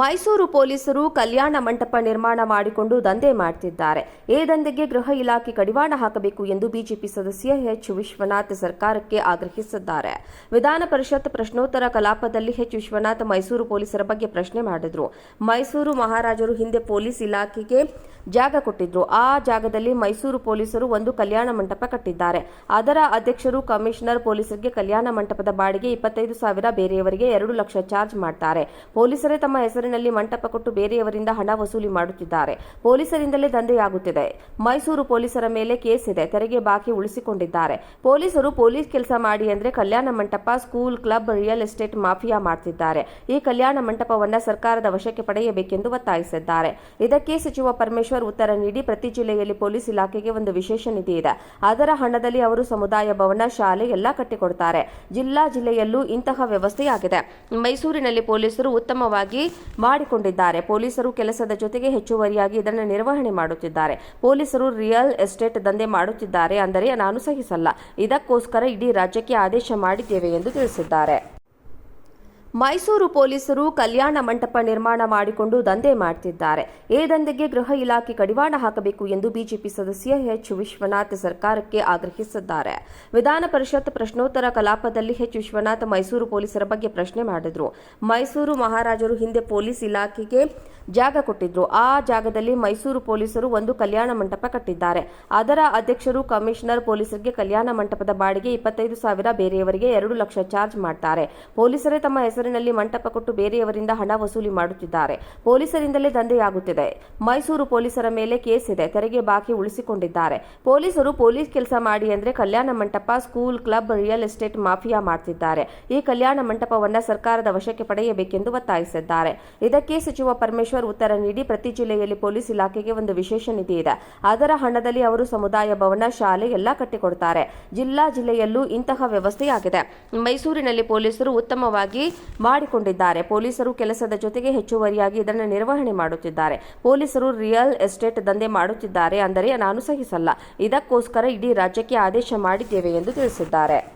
ಮೈಸೂರು ಪೊಲೀಸರು ಕಲ್ಯಾಣ ಮಂಟಪ ನಿರ್ಮಾಣ ಮಾಡಿಕೊಂಡು ದಂಧೆ ಮಾಡ್ತಿದ್ದಾರೆ. ಈ ದಂಧೆಗೆ ಗೃಹ ಇಲಾಖೆ ಕಡಿವಾಣ ಹಾಕಬೇಕು ಎಂದು ಬಿಜೆಪಿ ಸದಸ್ಯ ಎಚ್ ವಿಶ್ವನಾಥ್ ಸರ್ಕಾರಕ್ಕೆ ಆಗ್ರಹಿಸಿದ್ದಾರೆ. ವಿಧಾನ ಪರಿಷತ್ ಪ್ರಶ್ನೋತ್ತರ ಕಲಾಪದಲ್ಲಿ ಎಚ್ ವಿಶ್ವನಾಥ್ ಮೈಸೂರು ಪೊಲೀಸರ ಬಗ್ಗೆ ಪ್ರಶ್ನೆ ಮಾಡಿದ್ರು. ಮೈಸೂರು ಮಹಾರಾಜರು ಹಿಂದೆ ಪೊಲೀಸ್ ಇಲಾಖೆಗೆ ಜಾಗ ಕೊಟ್ಟಿದ್ರು. ಆ ಜಾಗದಲ್ಲಿ ಮೈಸೂರು ಪೊಲೀಸರು ಒಂದು ಕಲ್ಯಾಣ ಮಂಟಪ ಕಟ್ಟಿದ್ದಾರೆ. ಅದರ ಅಧ್ಯಕ್ಷರು ಕಮಿಷನರ್ ಪೊಲೀಸರಿಗೆ ಕಲ್ಯಾಣ ಮಂಟಪದ ಬಾಡಿಗೆ ಇಪ್ಪತ್ತೈದು ಸಾವಿರ, ಬೇರೆಯವರಿಗೆ ಎರಡು ಲಕ್ಷ ಚಾರ್ಜ್ ಮಾಡ್ತಾರೆ. ಪೊಲೀಸರೇ ತಮ್ಮ ಹೆಸರಿನಲ್ಲಿ ಮಂಟಪ ಕೊಟ್ಟು ಬೇರೆಯವರಿಂದ ಹಣ ವಸೂಲಿ ಮಾಡುತ್ತಿದ್ದಾರೆ. ಪೊಲೀಸರಿಂದಲೇ ದಂಧೆಯಾಗುತ್ತಿದೆ. ಮೈಸೂರು ಪೊಲೀಸರ ಮೇಲೆ ಕೇಸ್ ಇದೆ. ತೆರಿಗೆ ಬಾಕಿ ಉಳಿಸಿಕೊಂಡಿದ್ದಾರೆ. ಪೊಲೀಸರು ಪೊಲೀಸ್ ಕೆಲಸ ಮಾಡಿ ಅಂದ್ರೆ ಕಲ್ಯಾಣ ಮಂಟಪ, school, club, real estate mafia ಮಾಡುತ್ತಿದ್ದಾರೆ ಈ ಕಲ್ಯಾಣ ಮಂಟಪವನ್ನ ಸರ್ಕಾರದ ವಶಕ್ಕೆ ಪಡೆಯಬೇಕೆಂದು ಒತ್ತಾಯಿಸಿದ್ದಾರೆ. ಇದಕ್ಕೆ ಸಚಿವ ಪರಮೇಶ್ವರ್ ಉತ್ತರ ನೀಡಿ ಪ್ರತಿ ಜಿಲ್ಲೆಯಲ್ಲಿ ಪೊಲೀಸ್ ಇಲಾಖೆಗೆ ಒಂದು ವಿಶೇಷ ನಿಧಿ ಇದೆ. ಅದರ ಹಣದಲ್ಲಿ ಅವರು ಸಮುದಾಯ ಭವನ, ಶಾಲೆ ಎಲ್ಲ ಕಟ್ಟಿಕೊಡ್ತಾರೆ. ಜಿಲ್ಲಾ ಜಿಲ್ಲೆಯಲ್ಲೂ ಇಂತಹ ವ್ಯವಸ್ಥೆಯಾಗಿದೆ. ಮೈಸೂರಿನಲ್ಲಿ ಪೊಲೀಸರು ಉತ್ತಮವಾಗಿ ಮಾಡಿಕೊಂಡಿದ್ದಾರೆ. ಪೊಲೀಸರು ಕೆಲಸದ ಜೊತೆಗೆ ಹೆಚ್ಚುವರಿಯಾಗಿ ಇದನ್ನು ನಿರ್ವಹಣೆ ಮಾಡುತ್ತಿದ್ದಾರೆ. ಪೊಲೀಸರು ರಿಯಲ್ ಎಸ್ಟೇಟ್ ದಂಧೆ ಮಾಡುತ್ತಿದ್ದಾರೆ ಅಂದರೆ ನಾನು ಸಹಿಸಲ್ಲ. ಇದಕ್ಕೋಸ್ಕರ ಇಡೀ ರಾಜ್ಯಕ್ಕೆ ಆದೇಶ ಮಾಡಿದ್ದೇವೆ ಎಂದು ತಿಳಿಸಿದ್ದಾರೆ. ಮೈಸೂರು ಪೊಲೀಸರು ಕಲ್ಯಾಣ ಮಂಟಪ ನಿರ್ಮಾಣ ಮಾಡಿಕೊಂಡು ದಂಧೆ ಮಾಡ್ತಿದ್ದಾರೆ. ಈ ದಂಧೆಗೆ ಗೃಹ ಇಲಾಖೆ ಕಡಿವಾಣ ಹಾಕಬೇಕು ಎಂದು ಬಿಜೆಪಿ ಸದಸ್ಯ ಎಚ್ ವಿಶ್ವನಾಥ್ ಸರ್ಕಾರಕ್ಕೆ ಆಗ್ರಹಿಸಿದ್ದಾರೆ. ವಿಧಾನ ಪರಿಷತ್ ಪ್ರಶ್ನೋತ್ತರ ಕಲಾಪದಲ್ಲಿ ಎಚ್ ವಿಶ್ವನಾಥ್ ಮೈಸೂರು ಪೊಲೀಸರ ಬಗ್ಗೆ ಪ್ರಶ್ನೆ ಮಾಡಿದರು. ಮೈಸೂರು ಮಹಾರಾಜರು ಹಿಂದೆ ಪೊಲೀಸ್ ಇಲಾಖೆಗೆ ಜಾಗ ಕೊಟ್ಟಿದ್ರು. ಆ ಜಾಗದಲ್ಲಿ ಮೈಸೂರು ಪೊಲೀಸರು ಒಂದು ಕಲ್ಯಾಣ ಮಂಟಪ ಕಟ್ಟಿದ್ದಾರೆ. ಅದರ ಅಧ್ಯಕ್ಷರು ಕಮಿಷನರ್ ಪೊಲೀಸರಿಗೆ ಕಲ್ಯಾಣ ಮಂಟಪದ ಬಾಡಿಗೆ ಇಪ್ಪತ್ತೈದು ಸಾವಿರ, ಬೇರೆಯವರಿಗೆ ಎರಡು ಲಕ್ಷ ಚಾರ್ಜ್ ಮಾಡ್ತಾರೆ. ಪೊಲೀಸರೇ ತಮ್ಮ ಹೆಸರಿನಲ್ಲಿ ಮಂಟಪ ಕೊಟ್ಟು ಬೇರೆಯವರಿಂದ ಹಣ ವಸೂಲಿ ಮಾಡುತ್ತಿದ್ದಾರೆ. ಪೊಲೀಸರಿಂದಲೇ ದಂಧೆಯಾಗುತ್ತಿದೆ. ಮೈಸೂರು ಪೊಲೀಸರ ಮೇಲೆ ಕೇಸ್ ಇದೆ. ತೆರಿಗೆ ಬಾಕಿ ಉಳಿಸಿಕೊಂಡಿದ್ದಾರೆ. ಪೊಲೀಸರು ಪೊಲೀಸ್ ಕೆಲಸ ಮಾಡಿ ಅಂದ್ರೆ ಕಲ್ಯಾಣ ಮಂಟಪ, school, club, real estate mafia ಮಾಡ್ತಿದ್ದಾರೆ. ಈ ಕಲ್ಯಾಣ ಮಂಟಪವನ್ನ ಸರ್ಕಾರದ ವಶಕ್ಕೆ ಪಡೆಯಬೇಕೆಂದು ಒತ್ತಾಯಿಸಿದ್ದಾರೆ. ಇದಕ್ಕೆ ಸಚಿವ ಪರಮೇಶ್ವರ್ ಉತ್ತರ ನೀಡಿ ಪ್ರತಿ ಜಿಲ್ಲೆಯಲ್ಲಿ ಪೊಲೀಸ್ ಇಲಾಖೆಗೆ ಒಂದು ವಿಶೇಷ ನಿಧಿ ಇದೆ. ಅದರ ಹಣದಲ್ಲಿ ಅವರು ಸಮುದಾಯ ಭವನ, ಶಾಲೆ ಎಲ್ಲ ಕಟ್ಟಿಕೊಡ್ತಾರೆ. ಜಿಲ್ಲಾ ಜಿಲ್ಲೆಯಲ್ಲೂ ಇಂತಹ ವ್ಯವಸ್ಥೆಯಾಗಿದೆ. ಮೈಸೂರಿನಲ್ಲಿ ಪೊಲೀಸರು ಉತ್ತಮವಾಗಿ ಮಾಡಿಕೊಂಡಿದ್ದಾರೆ. ಪೊಲೀಸರು ಕೆಲಸದ ಜೊತೆಗೆ ಹೆಚ್ಚುವರಿಯಾಗಿ ಇದನ್ನು ನಿರ್ವಹಣೆ ಮಾಡುತ್ತಿದ್ದಾರೆ. ಪೊಲೀಸರು ರಿಯಲ್ ಎಸ್ಟೇಟ್ ದಂಧೆ ಮಾಡುತ್ತಿದ್ದಾರೆ, ಅಂದರೆ ನಾನು ಸಹಿಸಲ್ಲ. ಇದಕ್ಕೋಸ್ಕರ ಇಡೀ ರಾಜ್ಯಕ್ಕೆ ಆದೇಶ ಮಾಡಿದ್ದೇವೆ ಎಂದು ತಿಳಿಸಿದ್ದಾರೆ.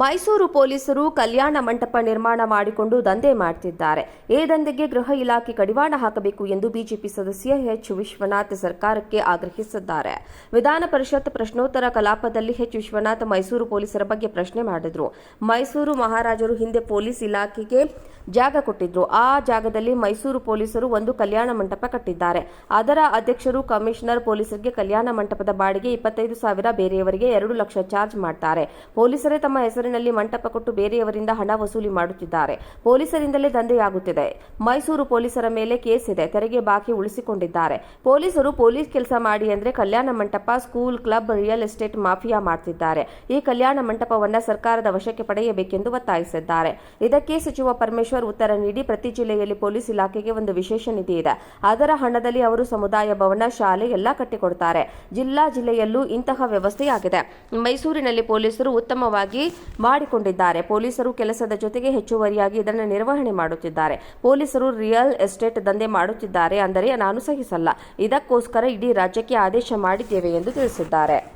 ಮೈಸೂರು ಪೊಲೀಸರು ಕಲ್ಯಾಣ ಮಂಟಪ ನಿರ್ಮಾಣ ಮಾಡಿಕೊಂಡು ದಂಧೆ ಮಾಡ್ತಿದ್ದಾರೆ. ಈ ದಂಧೆಗೆ ಗೃಹ ಇಲಾಖೆ ಕಡಿವಾಣ ಹಾಕಬೇಕು ಎಂದು ಬಿಜೆಪಿ ಸದಸ್ಯ ಎಚ್ ವಿಶ್ವನಾಥ್ ಸರ್ಕಾರಕ್ಕೆ ಆಗ್ರಹಿಸಿದ್ದಾರೆ. ವಿಧಾನ ಪರಿಷತ್ ಪ್ರಶ್ನೋತ್ತರ ಕಲಾಪದಲ್ಲಿ ಎಚ್ ವಿಶ್ವನಾಥ್ ಮೈಸೂರು ಪೊಲೀಸರ ಬಗ್ಗೆ ಪ್ರಶ್ನೆ ಮಾಡಿದರು. ಮೈಸೂರು ಮಹಾರಾಜರು ಹಿಂದೆ ಪೊಲೀಸ್ ಇಲಾಖೆಗೆ ಜಾಗ ಕೊಟ್ಟಿದ್ರು. ಆ ಜಾಗದಲ್ಲಿ ಮೈಸೂರು ಪೊಲೀಸರು ಒಂದು ಕಲ್ಯಾಣ ಮಂಟಪ ಕಟ್ಟಿದ್ದಾರೆ. ಅದರ ಅಧ್ಯಕ್ಷರು ಕಮಿಷನರ್ ಪೊಲೀಸರಿಗೆ ಕಲ್ಯಾಣ ಮಂಟಪದ ಬಾಡಿಗೆ ಇಪ್ಪತ್ತೈದು ಸಾವಿರ, ಬೇರೆಯವರಿಗೆ ಎರಡು ಲಕ್ಷ ಚಾರ್ಜ್ ಮಾಡ್ತಾರೆ. ಪೊಲೀಸರೇ ತಮ್ಮ ಹೆಸರಿನಲ್ಲಿ ಮಂಟಪ ಕೊಟ್ಟು ಬೇರೆಯವರಿಂದ ಹಣ ವಸೂಲಿ ಮಾಡುತ್ತಿದ್ದಾರೆ. ಪೊಲೀಸರಿಂದಲೇ ದಂಧೆಯಾಗುತ್ತಿದೆ. ಮೈಸೂರು ಪೊಲೀಸರ ಮೇಲೆ ಕೇಸ್ ಇದೆ. ತೆರಿಗೆ ಬಾಕಿ ಉಳಿಸಿಕೊಂಡಿದ್ದಾರೆ. ಪೊಲೀಸರು ಪೊಲೀಸ್ ಕೆಲಸ ಮಾಡಿ ಅಂದ್ರೆ ಕಲ್ಯಾಣ ಮಂಟಪ, school, club, real estate mafia ಮಾಡ್ತಿದ್ದಾರೆ. ಈ ಕಲ್ಯಾಣ ಮಂಟಪವನ್ನ ಸರ್ಕಾರದ ವಶಕ್ಕೆ ಪಡೆಯಬೇಕೆಂದು ಒತ್ತಾಯಿಸಿದ್ದಾರೆ. ಇದಕ್ಕೆ ಸಚಿವ ಪರಮೇಶ್ವರ್ ಉತ್ತರ ನೀಡಿ ಪ್ರತಿ ಜಿಲ್ಲೆಯಲ್ಲಿ ಪೊಲೀಸ್ ಇಲಾಖೆಗೆ ಒಂದು ವಿಶೇಷ ನಿಧಿ ಇದೆ. ಅದರ ಹಣದಲ್ಲಿ ಅವರು ಸಮುದಾಯ ಭವನ, ಶಾಲೆ ಎಲ್ಲ ಕಟ್ಟಿಕೊಡ್ತಾರೆ. ಜಿಲ್ಲಾ ಜಿಲ್ಲೆಯಲ್ಲೂ ಇಂತಹ ವ್ಯವಸ್ಥೆಯಾಗಿದೆ. ಮೈಸೂರಿನಲ್ಲಿ ಪೊಲೀಸರು ಉತ್ತಮವಾಗಿ ಮಾಡಿಕೊಂಡಿದ್ದಾರೆ. ಪೊಲೀಸರು ಕೆಲಸದ ಜೊತೆಗೆ ಹೆಚ್ಚುವರಿಯಾಗಿ ಇದನ್ನು ನಿರ್ವಹಣೆ ಮಾಡುತ್ತಿದ್ದಾರೆ. ಪೊಲೀಸರು ರಿಯಲ್ ಎಸ್ಟೇಟ್ ದಂಧೆ ಮಾಡುತ್ತಿದ್ದಾರೆ, ಅಂದರೆ ನಾನು ಸಹಿಸಲ್ಲ. ಇದಕ್ಕೋಸ್ಕರ ಇಡೀ ರಾಜ್ಯಕ್ಕೆ ಆದೇಶ ಮಾಡಿದ್ದೇವೆ ಎಂದು ತಿಳಿಸಿದ್ದಾರೆ.